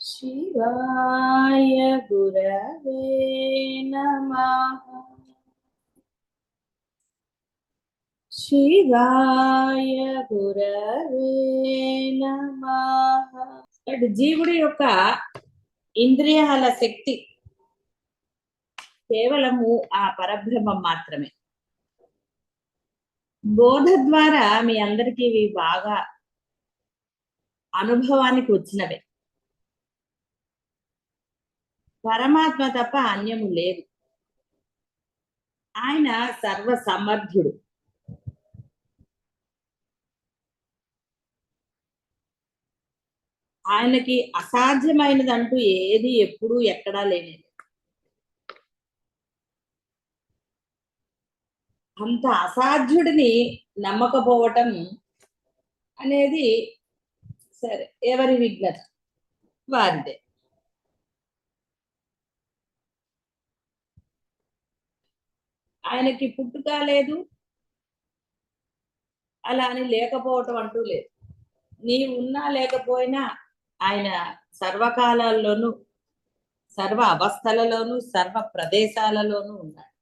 శివాయ గురవే నమ శివాయ గురవే నమ జీవుడి యొక్క ఇంద్రియాల శక్తి కేవలము ఆ పరబ్రహ్మం మాత్రమే. బోధ ద్వారా మీ అందరికీ ఇవి బాగా అనుభవానికి వచ్చినవే. పరమాత్మ తప్ప అన్యము లేదు. ఆయన సర్వ సమర్థుడు ఆయనకి అసాధ్యమైనదంటూ ఏది ఎప్పుడూ ఎక్కడా లేనిది. అంత అసాధ్యుడిని నమ్మకపోవటం అనేది సరే ఎవరి విఘ్నత వారిదే ఆయనకి పుట్టుక లేదు. అలా అని లేకపోవటం అంటూ లేదు. నీవు ఉన్నా లేకపోయినా ఆయన సర్వకాలాల్లోనూ సర్వ అవస్థలలోనూ సర్వ ప్రదేశాలలోనూ ఉన్నాడు.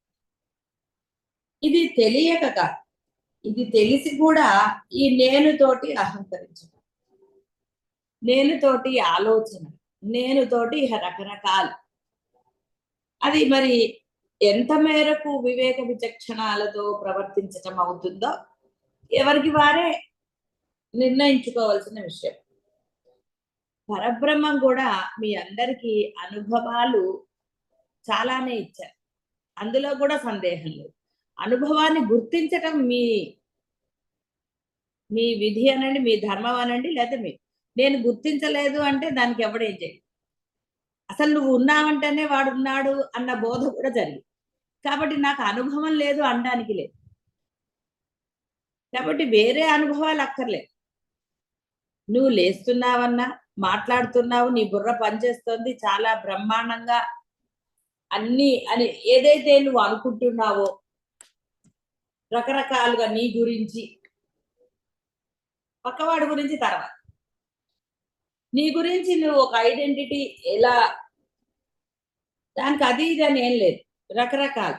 ఇది తెలియక ఇది తెలిసి కూడా ఈ నేనుతోటి అహంకరించడం నేనుతోటి ఆలోచన నేనుతోటి రకరకాలు. అది మరి ఎంత మేరకు వివేక విచక్షణాలతో ప్రవర్తించటం అవుతుందో ఎవరికి వారే నిర్ణయించుకోవాల్సిన విషయం. పరబ్రహ్మం కూడా మీ అందరికీ అనుభవాలు చాలానే ఇచ్చారు. అందులో కూడా సందేహం లేదు. అనుభవాన్ని గుర్తించటం మీ మీ విధి అనండి మీ ధర్మం అనండి లేదా మీ నేను గుర్తించలేదు అంటే దానికి ఎవడేం చేయడు. అసలు నువ్వు ఉన్నావంటేనే వాడు ఉన్నాడు అన్న బోధ కూడా జరిగింది. కాబట్టి నాకు అనుభవం లేదు అనడానికి లేదు. కాబట్టి వేరే అనుభవాలు అక్కర్లేదు. నువ్వు లేస్తున్నావన్నా మాట్లాడుతున్నావు నీ బుర్ర పనిచేస్తుంది చాలా బ్రహ్మాండంగా అన్ని అని ఏదైతే నువ్వు అనుకుంటున్నావో రకరకాలుగా నీ గురించి పక్కవాడి గురించి తర్వాత. నీ గురించి నువ్వు ఒక ఐడెంటిటీ ఎలా? దానికి అది ఇది అని ఏం లేదు. రకరకాలు.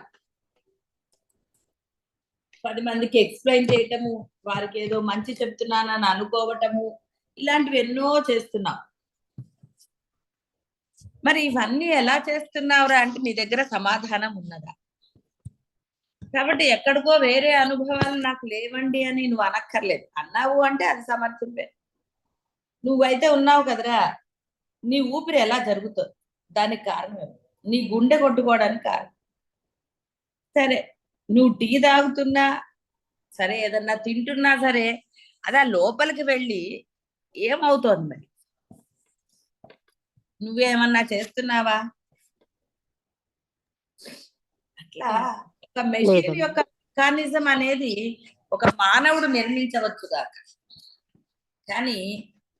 పది మందికి ఎక్స్ప్లెయిన్ చేయటము వారికి ఏదో మంచి చెప్తున్నానని అనుకోవటము ఇలాంటివి ఎన్నో చేస్తున్నావు మరి ఇవన్నీ ఎలా చేస్తున్నావురా అంటే నీ దగ్గర సమాధానం ఉన్నదా? కాబట్టి ఎక్కడికో వేరే అనుభవాలు నాకు లేవండి అని నువ్వు అనక్కర్లేదు. అన్నావు అంటే అది సమర్థింపే నువ్వైతే ఉన్నావు కదరా. నీ ఊపిరి ఎలా జరుగుతుంది? దానికి కారణం? నీ గుండె కొట్టుకోవడానికి కారణం. సరే నువ్వు టీ తాగుతున్నా సరే ఏదన్నా తింటున్నా సరే అదా లోపలికి వెళ్ళి ఏమవుతోంది మరి? నువ్వేమన్నా చేస్తున్నావా? అట్లా ఒక మెషిన్. యొక్క మెకానిజం అనేది ఒక మానవుడు నిర్మించవచ్చు కాక కానీ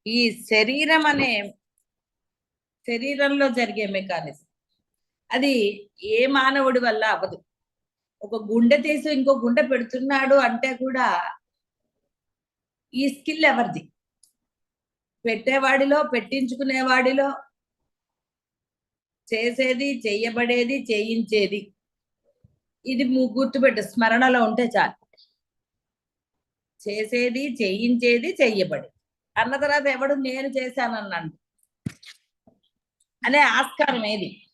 ఈ శరీరం అనే శరీరంలో జరిగే మెకానిజం. అది ఏ మానవుడి వల్ల అవ్వదు. ఒక గుండె తీసి ఇంకో గుండె పెడుతున్నాడు అంటే కూడా ఈ స్కిల్ ఎవరిది? పెట్టేవాడిలో పెట్టించుకునేవాడిలో చేసేది చెయ్యబడేది చేయించేది. ఇది గుర్తుపెట్టు స్మరణలో ఉంటే చాలు. చేసేది చేయించేది చెయ్యబడి అన్న తర్వాత ఎవడు నేను చేశానన్నాడు. అనే ఆస్కారం ఏది?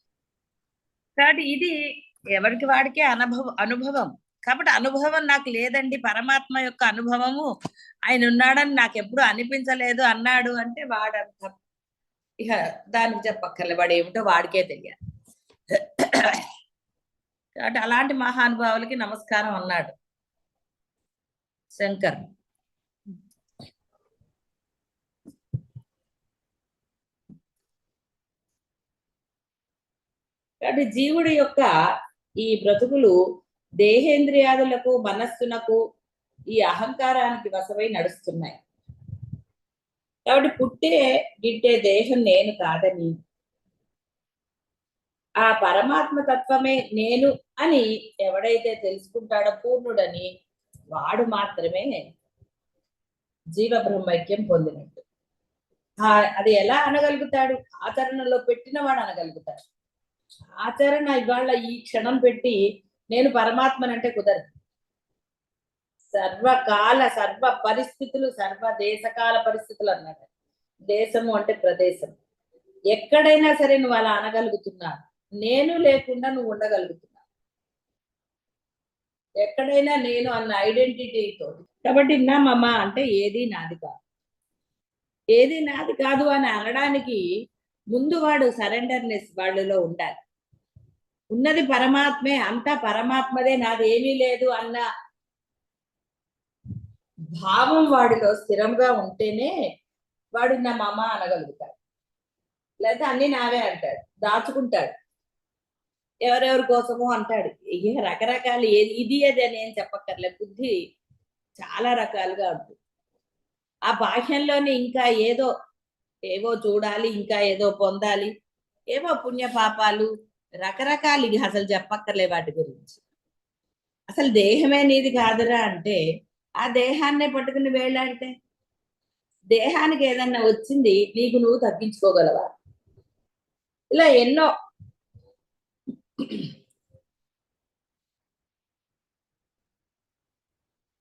కాబట్టి ఇది ఎవరికి వాడికే అనుభవం అనుభవం. కాబట్టి అనుభవం నాకు లేదండి. పరమాత్మ యొక్క అనుభవము. ఆయన ఉన్నాడని నాకు ఎప్పుడు అనిపించలేదు అన్నాడు అంటే వాడంత ఇక దానికి చెప్పక్కర్లే వాడు ఏమిటో వాడికే తెలియాలి. కాబట్టి అలాంటి మహానుభావులకి నమస్కారం అన్నాడు శంకర్. కాబట్టి జీవుడి యొక్క ఈ బ్రతుకులు దేహేంద్రియాదులకు మనస్సునకు ఈ అహంకారానికి వశమై నడుస్తున్నాయి. కాబట్టి పుట్టే గిట్టే దేహం నేను కాదని ఆ పరమాత్మ తత్వమే నేను అని ఎవడైతే తెలుసుకుంటాడో పూర్ణుడని వాడు మాత్రమే జీవ బ్రహ్మైక్యం పొందినట్టు అది ఎలా అనగలుగుతాడు? ఆచరణలో పెట్టిన వాడు అనగలుగుతాడు. ఆచరణ ఇవాళ ఈ క్షణం పెట్టి నేను పరమాత్మనంటే కుదరదు. సర్వకాల సర్వ పరిస్థితులు సర్వ దేశకాల పరిస్థితులు అన్నట్టు దేశము అంటే ప్రదేశం. ఎక్కడైనా సరే నువ్వు అలా అనగలుగుతున్నా. నేను లేకుండా నువ్వు ఉండగలుగుతున్నావు ఎక్కడైనా నేను అన్న ఐడెంటిటీతో కాబట్టి మమ్మ అంటే ఏది నాది కాదు. ఏది నాది కాదు అని అనడానికి ముందు వాడు సరెండర్నెస్ వాళ్ళలో ఉండాలి. ఉన్నది పరమాత్మే అంతా పరమాత్మదే నాదేమీ లేదు అన్న భావం వాడిలో స్థిరంగా ఉంటేనే వాడు నా మామ అనగలుగుతాడు. లేదా అన్ని నావే అంటాడు దాచుకుంటాడు. ఎవరెవరి కోసమో అంటాడు. ఇక రకరకాలు ఏది ఇది అది అని ఏం చెప్పక్కర్లే బుద్ధి చాలా రకాలుగా ఉంటుంది. ఆ బాహ్యంలోనే ఇంకా ఏదో ఏవో చూడాలి ఇంకా ఏదో పొందాలి. ఏవో పుణ్య పాపాలు రకరకాలు ఇక అసలు చెప్పక్కర్లే వాటి గురించి. అసలు దేహమే నీది కాదురా అంటే ఆ దేహాన్నే పట్టుకుని వేళ్ళాడితే? దేహానికి ఏదన్నా వచ్చింది నీకు నువ్వు తగ్గించుకోగలవా? ఇలా ఎన్నో.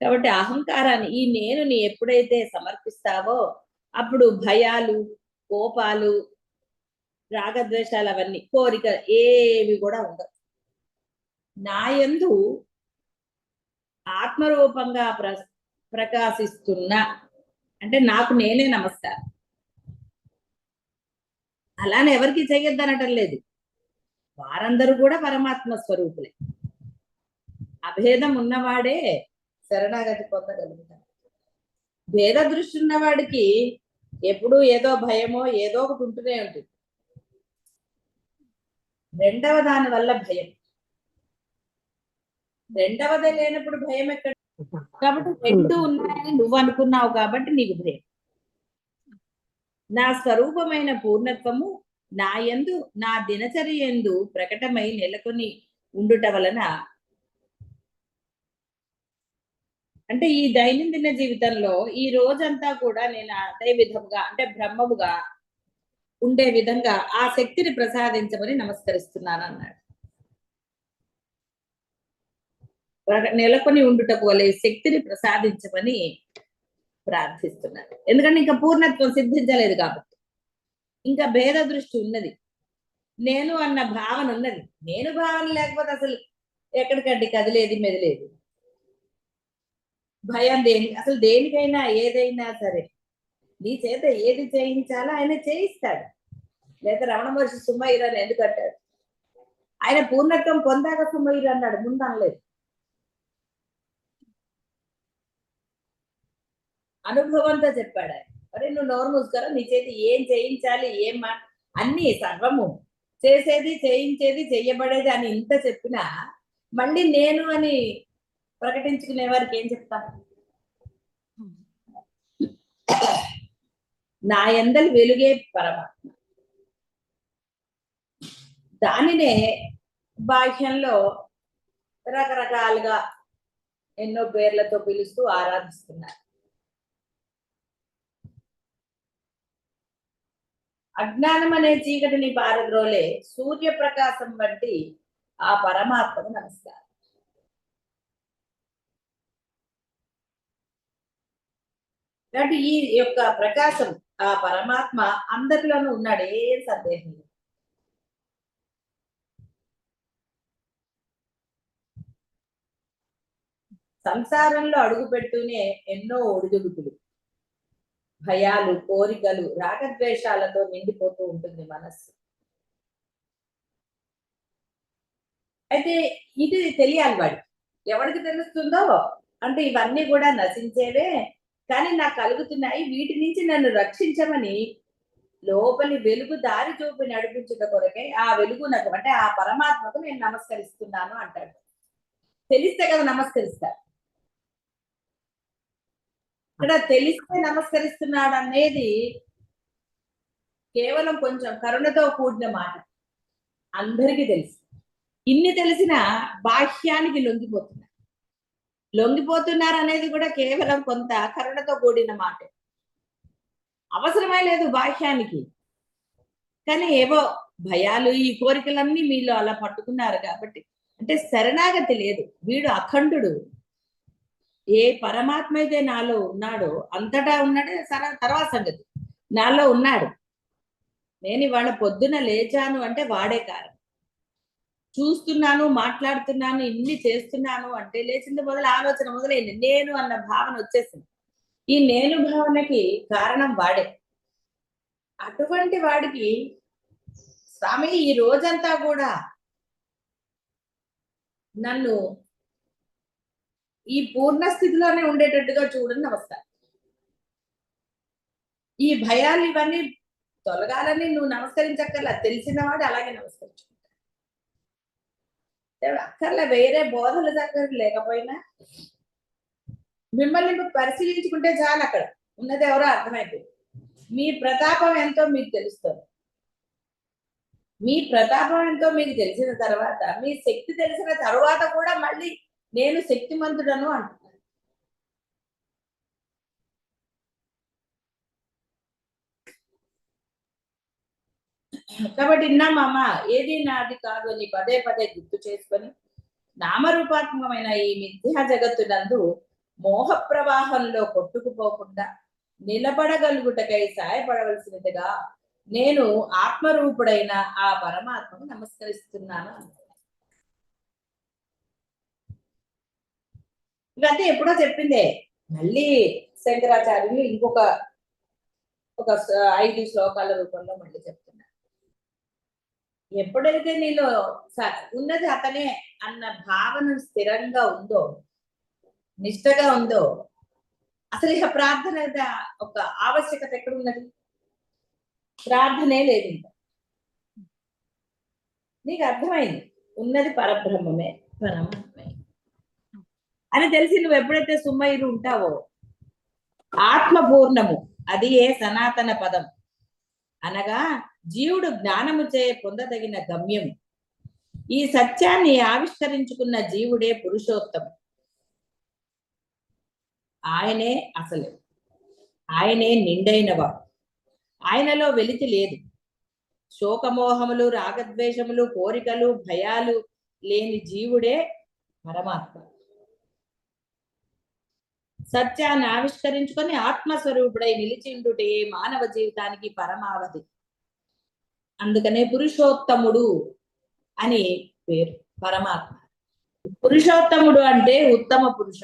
కాబట్టి అహంకారాన్ని ఈ నేనుని ఎప్పుడైతే సమర్పిస్తావో అప్పుడు భయాలు కోపాలు రాగద్వేషాలు అవన్నీ కోరిక ఏవి కూడా ఉండవు. నా యందు ఆత్మరూపంగా ప్ర ప్రకాశిస్తున్న అంటే నాకు నేనే నమస్కారం. అలానే ఎవరికి చేయొద్దనటం లేదు. వారందరూ కూడా పరమాత్మ స్వరూపులే. అభేదం ఉన్నవాడే శరణాగతి పొందగలుగుతాడు. భేద దృష్టి ఉన్నవాడికి ఎప్పుడు ఏదో భయమో ఏదో ఒకటి ఉంటూనే ఉంటుంది. రెండవ దాని వల్ల భయం. రెండవది లేనప్పుడు భయం ఎక్కడ? కాబట్టి రెండు ఉన్నాయని నువ్వు అనుకున్నావు కాబట్టి నీకు భయం. నా స్వరూపమైన పూర్ణత్వము నా యందు నా దినచర్య యందు ప్రకటమై నెలకొని ఉండుట వలన అంటే ఈ దైనందిన జీవితంలో ఈ రోజంతా కూడా నేను అదే విధముగా అంటే బ్రహ్మముగా ఉండే విధంగా ఆ శక్తిని ప్రసాదించమని నమస్కరిస్తున్నాను అన్నాడు ప్ర- నెలకొని ఉండుటకు వలె శక్తిని ప్రసాదించమని ప్రార్థిస్తున్నాను ఎందుకంటే ఇంకా పూర్ణత్వం సిద్ధించలేదు కాబట్టి. ఇంకా భేద దృష్టి ఉన్నది. నేను అన్న భావన ఉన్నది. నేను భావన లేకపోతే అసలు ఎక్కడికండి కదిలేది మెదిలేదు? భయం దేని అసలు దేనికైనా ఏదైనా సరే నీ చేత ఏది చేయించాలో ఆయన చేయిస్తాడు. లేదా రమణ మహర్షి సుమ్మయ్యరు అని ఎందుకు అంటాడు ఆయన పూర్ణత్వం పొందాక సుమ్మయ్యరు అన్నాడు ముందు అనలేదు. అనుభవంతో చెప్పాడు ఆయన. మరి నువ్వు నోరు మూసుకోరా? నీ చేతి ఏం చేయించాలి ఏం మా? అన్ని సర్వము. చేసేది చేయించేది చెయ్యబడేది అని ఇంత చెప్పినా మళ్ళీ నేను అని ప్రకటించుకునే వారికి ఏం చెప్తాను నా ఎందలు వెలుగే పరమాత్మ. దానినే బాహ్యంలో రకరకాలుగా ఎన్నో పేర్లతో పిలుస్తూ ఆరాధిస్తున్నారు. అజ్ఞానం అనే చీకటిని పారద్రోలే సూర్యప్రకాశం వంటి ఆ పరమాత్మకు నమస్కారం. కాబట్టి ఈ యొక్క ప్రకాశం ఆ పరమాత్మ అందరిలోనూ ఉన్నాడు ఏం సందేహం సంసారంలో అడుగు ఎన్నో ఒడిదుడుకులు భయాలు కోరికలు రాగద్వేషాలతో నిండిపోతూ ఉంటుంది మనస్సు. అయితే ఇది తెలియాలి వాడికి. ఎవరికి తెలుస్తుందో అంటే ఇవన్నీ కూడా నశించేవే కానీ నాకు కలుగుతున్నాయి. వీటి నుంచి నన్ను రక్షించమని లోపలి వెలుగు దారి చూపి నడిపించుట కొరకే ఆ వెలుగు నాకు అంటే ఆ పరమాత్మకు నేను నమస్కరిస్తున్నాను అంటాడు. తెలిస్తే కదా నమస్కరిస్తారు. ఇక్కడ తెలిస్తే నమస్కరిస్తున్నాడు అనేది కేవలం కొంచెం కరుణతో కూడిన మాట. అందరికీ తెలుసు. ఇన్ని తెలిసిన బాహ్యానికి లొంగిపోతున్నారు లొంగిపోతున్నారు అనేది కూడా కేవలం కొంత కరుణతో కూడిన మాట. అవసరమే లేదు బాహ్యానికి. కానీ ఏవో భయాలు ఈ కోరికలన్నీ మీలో అలా పట్టుకున్నారు కాబట్టి. అంటే శరణాగతి లేదు. వీడు అఖండుడు. ఏ పరమాత్మ అయితే నాలో ఉన్నాడో అంతటా ఉన్నాడే సర తర్వాత సంగతి. నాలో ఉన్నాడు. నేను ఇవాళ పొద్దున లేచాను అంటే వాడే కారణం. చూస్తున్నాను మాట్లాడుతున్నాను ఇన్ని చేస్తున్నాను అంటే లేచింది మొదలు ఆలోచన మొదలైంది. నేను అన్న భావన వచ్చేసింది. ఈ నేను భావనకి కారణం వాడే. అటువంటి వాడికి స్వామి ఈ రోజంతా కూడా నన్ను ఈ పూర్ణ స్థితిలోనే ఉండేటట్టుగా చూడని నమస్కారం ఈ భయాలు ఇవన్నీ తొలగాలని నువ్వు నమస్కరించక్కర్లా. తెలిసినవాడు అలాగే నమస్కరించు. అక్కర్లే వేరే బోధల దగ్గర లేకపోయినా మిమ్మల్ని పరిశీలించుకుంటే చాలు అక్కడ. ఉన్నది ఎవరో అర్థమైపోయింది. మీ ప్రతాపం ఎంతో మీకు తెలుస్తుంది. మీ ప్రతాపం ఎంతో మీకు తెలిసిన తర్వాత మీ శక్తి తెలిసిన తర్వాత కూడా మళ్ళీ నేను శక్తిమంతుడను అంటున్నాను కాబట్టి విన్నామమ్మ ఏది నాది కాదు అని పదే పదే గుర్తు చేసుకొని నామరూపాత్మకమైన ఈ మిథ్యా జగత్తునందు మోహ ప్రవాహంలో కొట్టుకుపోకుండా నిలబడగలుగుటకై సాయపడవలసినదిగా నేను ఆత్మరూపుడైన ఆ పరమాత్మను నమస్కరిస్తున్నాను. ఇవన్నీ ఎప్పుడో చెప్పిందే. మళ్ళీ శంకరాచార్యులు ఇంకొక ఒక ఐదు శ్లోకాల రూపంలో మళ్ళీ చెప్తారు ఎప్పుడైతే నీలో స- ఉన్నది అతనే అన్న భావన స్థిరంగా ఉందో నిష్టగా ఉందో అసలు ఇక ప్రార్థన ఒక ఆవశ్యకత ఎక్కడ ఉన్నది ప్రార్థనే లేదు ఇంకా. నీకు అర్థమైంది? ఉన్నది పరబ్రహ్మమే పరబ్రహ్మమే అని తెలిసి నువ్వు ఎప్పుడైతే సుమ్మయులు ఉంటావో ఆత్మపూర్ణము అది ఏ సనాతన పదం. అనగా జీవుడు జ్ఞానము చే పొందదగిన గమ్యం. ఈ సత్యాన్ని ఆవిష్కరించుకున్న జీవుడే పురుషోత్తము. ఆయనే అసలు. ఆయనే నిండైనవాడు ఆయనలో వెలితి లేదు. శోకమోహములు రాగద్వేషములు కోరికలు భయాలు లేని జీవుడే పరమాత్మ. సత్యాన్ని ఆవిష్కరించుకొని ఆత్మస్వరూపుడై నిలిచిండుటే మానవ జీవితానికి పరమావధి. అందుకనే పురుషోత్తముడు అని పేరు పరమాత్మ. పురుషోత్తముడు అంటే ఉత్తమ పురుష.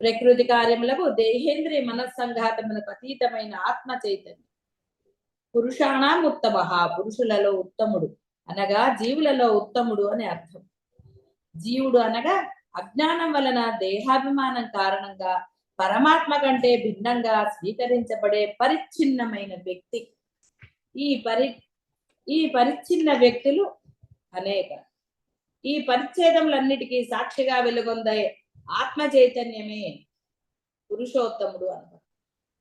ప్రకృతి కార్యములకు దేహేంద్రియ మనస్సంఘాతములకు అతీతమైన ఆత్మ చైతన్యం. పురుషాణం ఉత్తమ పురుషులలో ఉత్తముడు అనగా జీవులలో ఉత్తముడు అని అర్థం. జీవుడు అనగా అజ్ఞానం వలన దేహాభిమానం కారణంగా పరమాత్మ కంటే భిన్నంగా స్వీకరించబడే పరిచ్ఛిన్నమైన వ్యక్తి. ఈ పరి ఈ పరిచ్ఛిన్న వ్యక్తులు అనేక. ఈ పరిచ్ఛేదములన్నిటికీ సాక్షిగా వెలుగొందే ఆత్మ చైతన్యమే పురుషోత్తముడు అన్నారు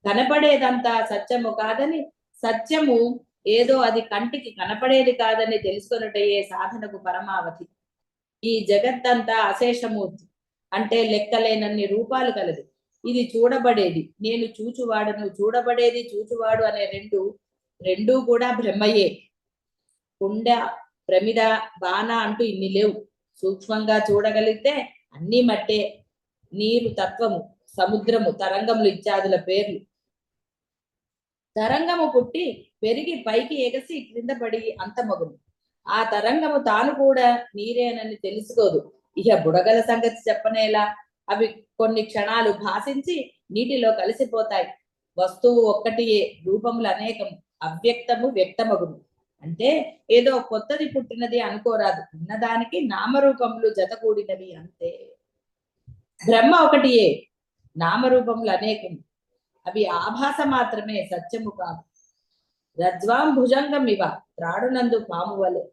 కనపడేదంతా సత్యము కాదని సత్యము ఏదో అది కంటికి కనపడేది కాదని తెలుసుకొనుటయే సాధనకు పరమావధి. ఈ జగత్తంతా అశేషమూర్తి అంటే లెక్కలేనన్ని రూపాలు కలదు. ఇది చూడబడేది. నేను చూచువాడను చూడబడేది చూచువాడు అనే రెండు రెండూ కూడా బ్రహ్మయే. కుండ ప్రమిద బాణ అంటూ ఇన్ని లేవు. సూక్ష్మంగా చూడగలిగితే అన్ని మట్టే. నీరు తత్వము సముద్రము తరంగములు ఇత్యాదుల పేర్లు. తరంగము పుట్టి పెరిగి పైకి ఎగసి క్రింద పడి అంతమగును ఆ తరంగము తాను కూడా నీరేనని తెలుసుకోదు. ఇక బుడగల సంగతి చెప్పనేలా? అవి కొన్ని క్షణాలు భాషించి నీటిలో కలిసిపోతాయి. వస్తువు ఒక్కటియే రూపములు అనేకము. అవ్యక్తము వ్యక్తమగును. అంటే ఏదో కొత్తది పుట్టినది అనుకోరాదు. ఉన్నదానికి నామరూపములు జతకూడినవి అంతే. బ్రహ్మ ఒకటియే నామరూపములు అనేకం. అవి ఆభాస మాత్రమే సత్యము కాదు. రజ్వాం భుజంగం ఇవ త్రాడునందు పాము వలె.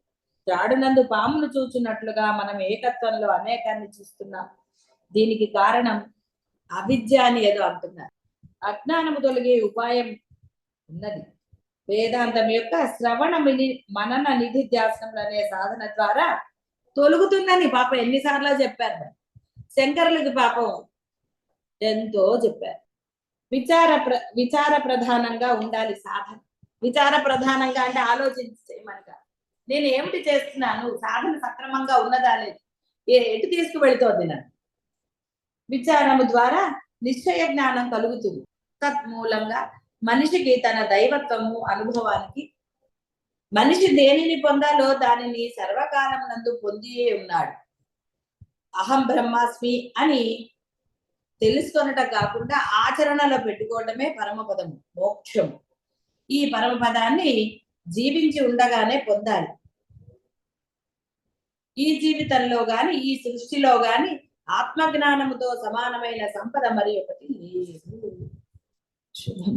త్రాడునందు పామును చూచున్నట్లుగా మనం ఏకత్వంలో అనేకాన్ని చూస్తున్నాం. దీనికి కారణం అవిద్య అని ఏదో అంటున్నారు. అజ్ఞానము తొలగే ఉపాయం ఉన్నది. వేదాంతం యొక్క శ్రవణ మిని మనన నిధిధ్యాసనములు అనే సాధన ద్వారా తొలుగుతుందని పాపం ఎన్నిసార్లు చెప్పారు. శంకరులకి పాపం ఎంతో చెప్పారు. విచార ప్ర విచార ప్రధానంగా ఉండాలి సాధన. విచార ప్రధానంగా అంటే ఆలోచించి చేయమని నేను ఏమిటి చేస్తున్నాను? సాధన సక్రమంగా ఉన్నదా లేదు? ఏ- ఎటు తీసుకువెళుతోంది నన్ను? విచారము ద్వారా నిశ్చయ జ్ఞానం కలుగుతుంది. తత్మూలంగా మనిషికి తన దైవత్వము అనుభవానికి మనిషి దేనిని పొందాలో దానిని సర్వకాలం నందు పొందియే ఉన్నాడు. అహం బ్రహ్మాస్మి అని తెలుసుకొనట కాకుండా ఆచరణలో పెట్టుకోవడమే పరమపదము మోక్షం ఈ పరమపదాన్ని జీవించి ఉండగానే పొందాలి. ఈ జీవితంలో గాని ఈ సృష్టిలో గాని ఆత్మజ్ఞానముతో సమానమైన సంపద మరి ఒకటి లేదు. శుభం